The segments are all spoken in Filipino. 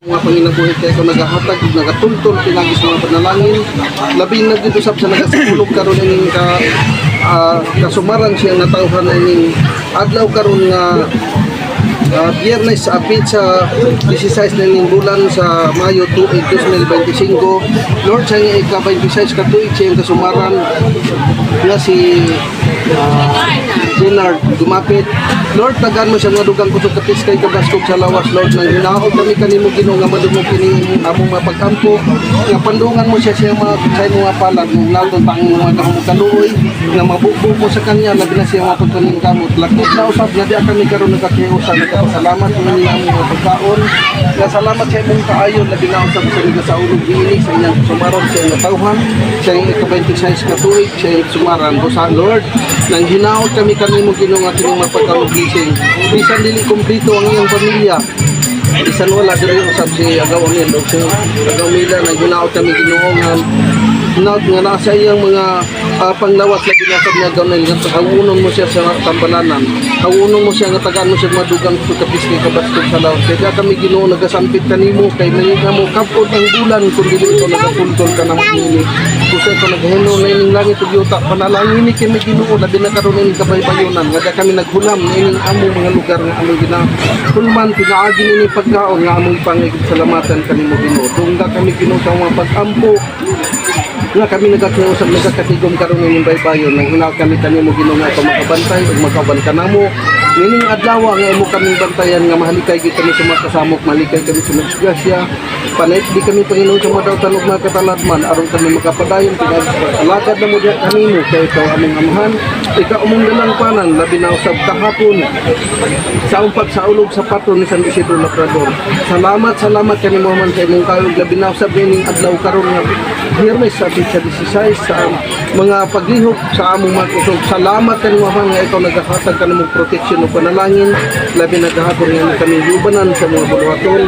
mga panginabuhi kaya ko nagahatag nagatultol pinagis mga panalangin. Labing nagdudusap sa nagasakulog karon ning ka ah, kasumaran siya nga tawhan adlaw karon nga ah, Biyernes sa apit sa 16 na ning bulan sa Mayo 2, 2025 Lord sa nga ika-26 ka tuig siya ang kasumaran nga si ah, Leonard dumapit. Lord tagan mo siya nga dugang kusog kapis kay kabaskog sa lawas Lord nang hinaot kami kanimo Ginoo nga madumog kini among mapagkampo nga pandungan mo siya siya mga imong mga palad ng lalong tang mga kaluoy nga mabubo sa kanya labi na siya mapagkuning kamot lakot na usab nga di kami karon nagkakiusan nagpasalamat mo ni among mga pagkaon. Nga salamat sa imong kaayon labi na usab sa mga sa ulog ini sa inyong sumaron sa inyong tawhan sa inyong ika-26 ka tuig inyong sumaran sa Lord nang hinaot kami kanimo Ginoo nga kining mapagkalugising bisan dili kumpleto ang iyong pamilya. Bisan wala diri usab si agaw niya dog si agaw nila nang hinaot kami Ginoo nga hinaot nga naa iyang mga ah, panglawas na ginasab niya nila nga hawunon mo siya sa tambalanan hawunon mo siya nga tagaan mo siya madugang sa kapis kay kabastog sa lawas kaya kami Ginoo nagasampit kanimo kay manina mo kapod ang bulan kun dili ito nagapultol ka na magnilig Kusa ko naghino na ining langit ug yuta panalangin ni kami Ginoo na karon ining kabaybayonan. Nga kami naghulam na ining among mga lugar nga among gina hulman pinaagi ni pagkaon nga among pangigid salamatan kanimo Ginoo. Tungga kami Ginoo sa mga pag-ampo nga kami nagkakiusap nagkakatigom karon ining baybayon. Nang hinaw kami kanimo Ginoo nga ikaw makabantay ug makaban kanamo Nining adlaw nga imo kaming bantayan nga mahalikay gid kami sa mga kasamok, mahalikay kami sa mga. Panay di kami Panginoon sa mga dawtan ug mga kataladman aron kami makapadayon pinag-alagad na mo diha kanimo kay ikaw among amahan. Ikaw among dalangpanan labi na usab kahapon sa umpag sa ulog sa patron ni San Isidro Labrador. Salamat, salamat kanimo man sa imong kayog labi na usab ning adlaw karon nga Biyernes sa pitsa 16 sa mga paglihok sa among mga kusog. Salamat kanimo man nga ikaw naghatag kanimong proteksyon ug panalangin labi na gahapon nga kami yubanan sa mga buluhaton.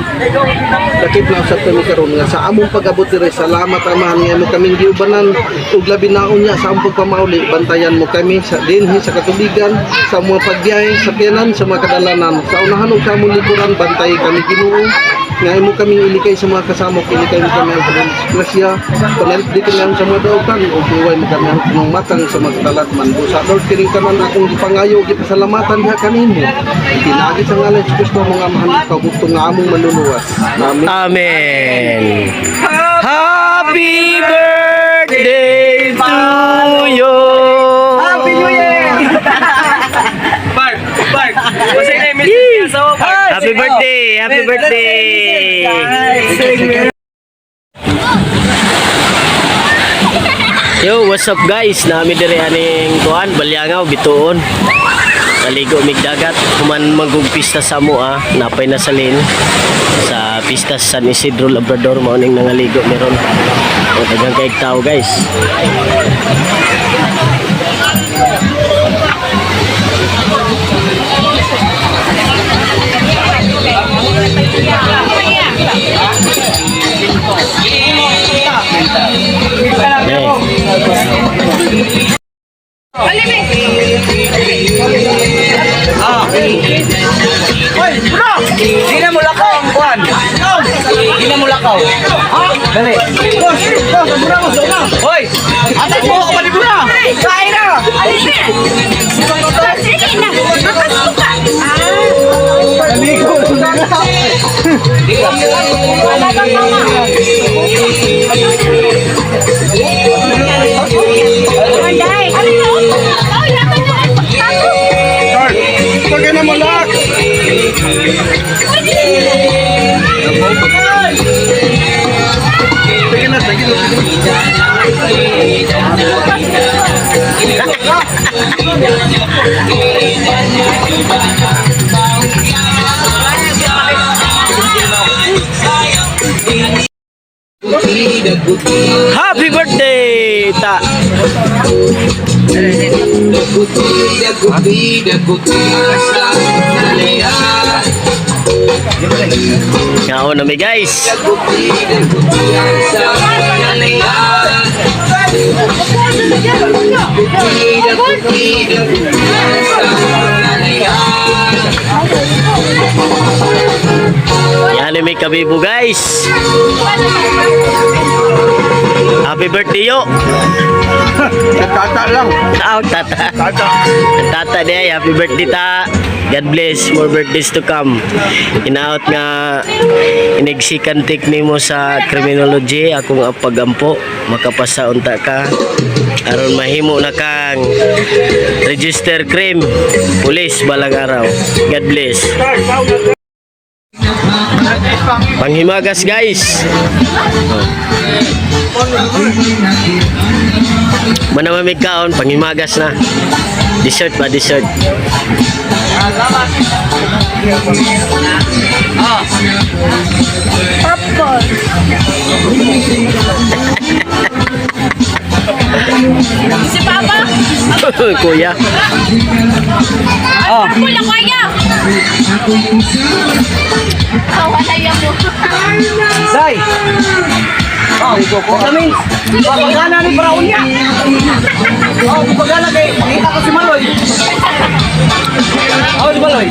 Dakip na usab kami karon nga sa among pag-abot diri salamat amahan nga mo kaming giubanan ug labi na unya sa among pagpamauli bantayan mo kami sa dinhi sa katubigan sa mga pagbiyahe sa piyanan sa mga kadalanan. Sa unahan ug sa among likuran bantay kami Ginoo nga imo kami ilikay sa mga kasamok ilikay mo kami ang grasya panalip di kami sa mga dautan ug iway mo kami ang matang sa mga talatman busa Lord kini kanan akong gipangayo gipasalamatan diha kanimo. Pinagi sa ngalan sa Kristo mga mahal kabukto nga among manluluwas amen. Amen. Happy birthday Happy birthday, happy birthday. Yo, what's up guys? Nami diri aning kuan, Balyangaw, Bituon. Naligo mig dagat, human magugpista sa mo ah, napay na salin sa pista sa San Isidro Labrador mao ning nangaligo meron. O daghang kay tao guys. Hoy, bro! Di na mo lakaw ang kuhan. Di na mo lakaw. Ha? Dali. Boss, boss, mo, sa una. Hoy! Ate mo ako mura! Kain na! Naligo na Sige na, sige na, sige na. Happy birthday, ta. Kao na mi guys. Yan may kabibo guys. Happy birthday yo. Tata lang. Tao tata. Tata. Tata day, happy birthday ta. God bless, more birthdays to come. Inaot nga inigsikan tik nimo sa criminology akong pagampo makapasa unta ka aron mahimo na kang register crime pulis balang araw. God bless. Panghimagas guys. Manamamig kaon, panghimagas na. Dessert ba, dessert? Si Papa? Kuya. Oh. Pula ko niya! Kawalaya mo. Day! Oh, Kami, papagana ni Brown niya. Oh, papagana kay, makita ko si Maloy. Oh, si Maloy.